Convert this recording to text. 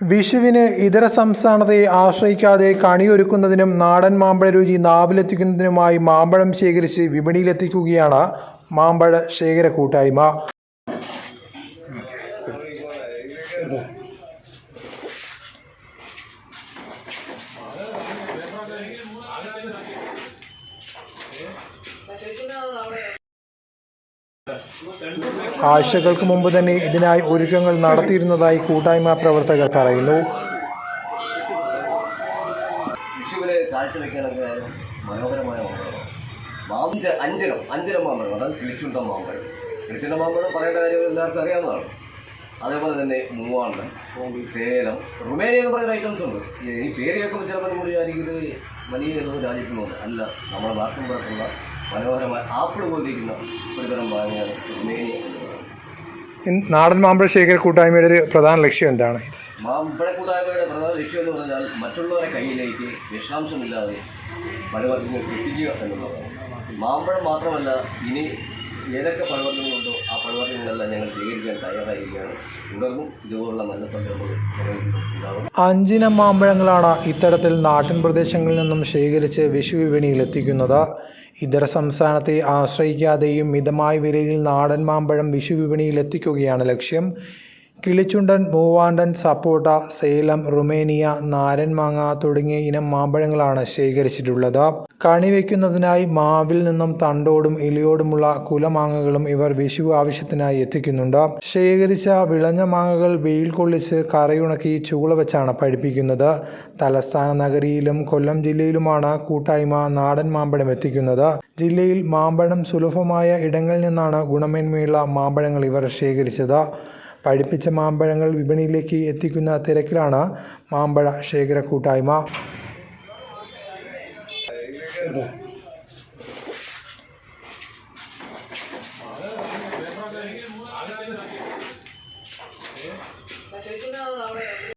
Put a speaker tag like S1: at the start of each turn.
S1: വിഷുവിന് ഇതര സംസ്ഥാനത്തെ ആശ്രയിക്കാതെ കണിയൊരുക്കുന്നതിനും നാടൻ മാമ്പഴ രുചി നാവിലെത്തിക്കുന്നതിനുമായി മാമ്പഴം ശേഖരിച്ച് വിപണിയിലെത്തിക്കുകയാണ് മാമ്പഴ ശേഖര കൂട്ടായ്മ. ആഴ്ചകൾക്ക് മുമ്പ് തന്നെ ഇതിനായി ഒരുക്കങ്ങൾ നടത്തിയിരുന്നതായി കൂട്ടായ്മ പ്രവർത്തകർ പറയുന്നു.
S2: മനോഹരമായ അഞ്ചരം മാമ്പഴം അതായത് കിളിച്ചുണ്ട മാമ്പഴം. കിളിച്ചുണ്ട മാമ്പഴം പറയേണ്ട കാര്യം എല്ലാവർക്കും അറിയാവുന്നതാണ്. അതേപോലെ തന്നെ മൂവാണ്ടൻ സേലം റുമേനിയ എന്ന് പറയുന്ന ഐറ്റംസ് ഉണ്ട്. ഈ പേര് കേൾക്കുമ്പോൾ ചിലപ്പോൾ നിങ്ങൾ വിചാരിക്കുന്നത് വലിയ ഏതോ രാജ്യത്ത് അല്ല നമ്മുടെ നാട്ടിൻ പുറത്തുള്ള മനോഹരമായ ആപ്പിൾ പോലിരിക്കുന്ന ഒരു തരം മാങ്ങയാണ്
S1: നാടൻ മാമ്പഴ ശേഖര കൂട്ടായ്മയുടെ ഒരു പ്രധാന ലക്ഷ്യം എന്താണ്?
S2: മാമ്പഴ കൂട്ടായ്മയുടെ പ്രധാന ലക്ഷ്യം എന്ന് പറഞ്ഞാൽ മറ്റുള്ളവരെ കയ്യിലേക്ക് വിഷാംശമില്ലാതെ പഴവർഗങ്ങൾ എത്തിക്കുക എന്നുള്ളതാണ്. മാമ്പഴം മാത്രമല്ല ഇനി ഏതൊക്കെ പഴവർഗങ്ങളുണ്ടോ ആ പഴവർഗങ്ങളെല്ലാം ഞങ്ങൾ സ്വീകരിക്കാൻ തയ്യാറായിരിക്കുകയാണ്. തുടർന്നും ഇതുപോലുള്ള നല്ല സംരംഭങ്ങൾ
S1: അഞ്ചിന മാമ്പഴങ്ങളാണ് ഇത്തരത്തിൽ നാട്ടിൻ പ്രദേശങ്ങളിൽ നിന്നും ശേഖരിച്ച് വിഷു വിപണിയിൽ എത്തിക്കുന്നത് ഇതര സംസ്ഥാനത്തെ ആശ്രയിക്കാതെയും മിതമായ വിലയിൽ നാടൻ മാമ്പഴം വിഷു വിപണിയിൽ എത്തിക്കുകയാണ് ലക്ഷ്യം. കിളിച്ചുണ്ടൻ മൂവാണ്ടൻ സപ്പോട്ട സേലം റുമേനിയ നാരൻമാങ്ങ തുടങ്ങിയ ഇനം മാമ്പഴങ്ങളാണ് ശേഖരിച്ചിട്ടുള്ളത്. കണി വയ്ക്കുന്നതിനായി മാവിൽ നിന്നും തണ്ടോടും ഇലയോടുമുള്ള കുലമാങ്ങകളും ഇവർ വിഷു ആവശ്യത്തിനായി എത്തിക്കുന്നുണ്ട്. ശേഖരിച്ച വിളഞ്ഞ മാങ്ങകൾ വെയിൽ കൊള്ളിച്ച് കറയുണക്കി ചൂള വെച്ചാണ് പഴിപ്പിക്കുന്നത്. തലസ്ഥാന നഗരിയിലും കൊല്ലം ജില്ലയിലുമാണ് കൂട്ടായ്മ നാടൻ മാമ്പഴം എത്തിക്കുന്നത്. ജില്ലയിൽ മാമ്പഴം സുലഭമായ ഇടങ്ങളിൽ നിന്നാണ് ഗുണമേന്മയുള്ള മാമ്പഴങ്ങൾ ഇവർ ശേഖരിച്ചത്. പഴുപ്പിച്ച മാമ്പഴങ്ങൾ വിപണിയിലേക്ക് എത്തിക്കുന്ന തിരക്കിലാണ് മാമ്പഴ ശേഖര കൂട്ടായ്മ.